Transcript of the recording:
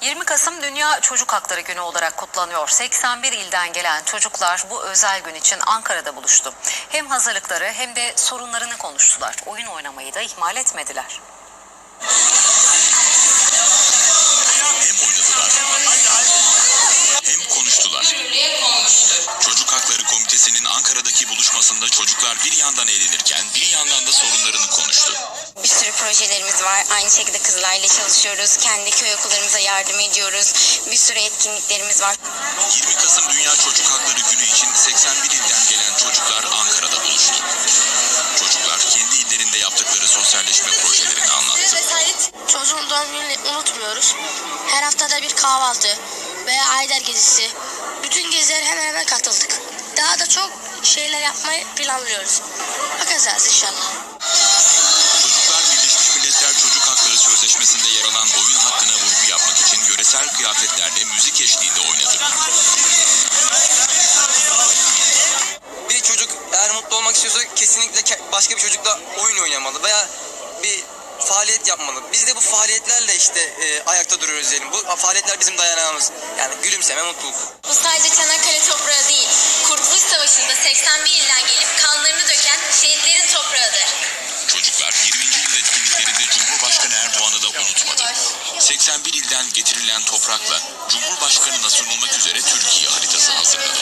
20 Kasım Dünya Çocuk Hakları Günü olarak kutlanıyor. 81 ilden gelen çocuklar bu özel gün için Ankara'da buluştu. Hem hazırlıkları hem de sorunlarını konuştular. Oyun oynamayı da ihmal etmediler. Hem oynadılar hem konuştular. Çocuk Hakları Komitesi'nin Ankara'daki buluşmasında çocuklar bir yandan eğlenirken bir yandan projelerimiz var. Aynı şekilde kızlarla çalışıyoruz. Kendi köy okullarımıza yardım ediyoruz. Bir sürü etkinliklerimiz var. 20 Kasım Dünya Çocuk Hakları Günü için 81 ilden gelen çocuklar Ankara'da buluştu. Çocuklar kendi illerinde yaptıkları sosyalleşme projelerini anlattı. Çocuğun doğum gününü unutmuyoruz. Her haftada bir kahvaltı veya Ayder gezisi. Bütün geziler hemen hemen katıldık. Daha da çok şeyler yapmayı planlıyoruz. Bakacağız inşallah. Yöresel kıyafetlerle müzik eşliğinde oynadı. bir çocuk eğer mutlu olmak istiyorsa kesinlikle ke- başka bir çocukla oyun oynamalı veya bir faaliyet yapmalı. Biz de bu faaliyetlerle işte e, ayakta duruyoruz diyelim. Bu faaliyetler bizim dayanağımız. Yani gülümseme, mutluluk. Bu sadece Çanakkale toprağı değil, Kurtuluş Savaşı'nda 81 ilden gelip kanlarını döken şehitlerin 81 ilden getirilen toprakla Cumhurbaşkanı'na sunulmak üzere Türkiye haritası hazırladılar.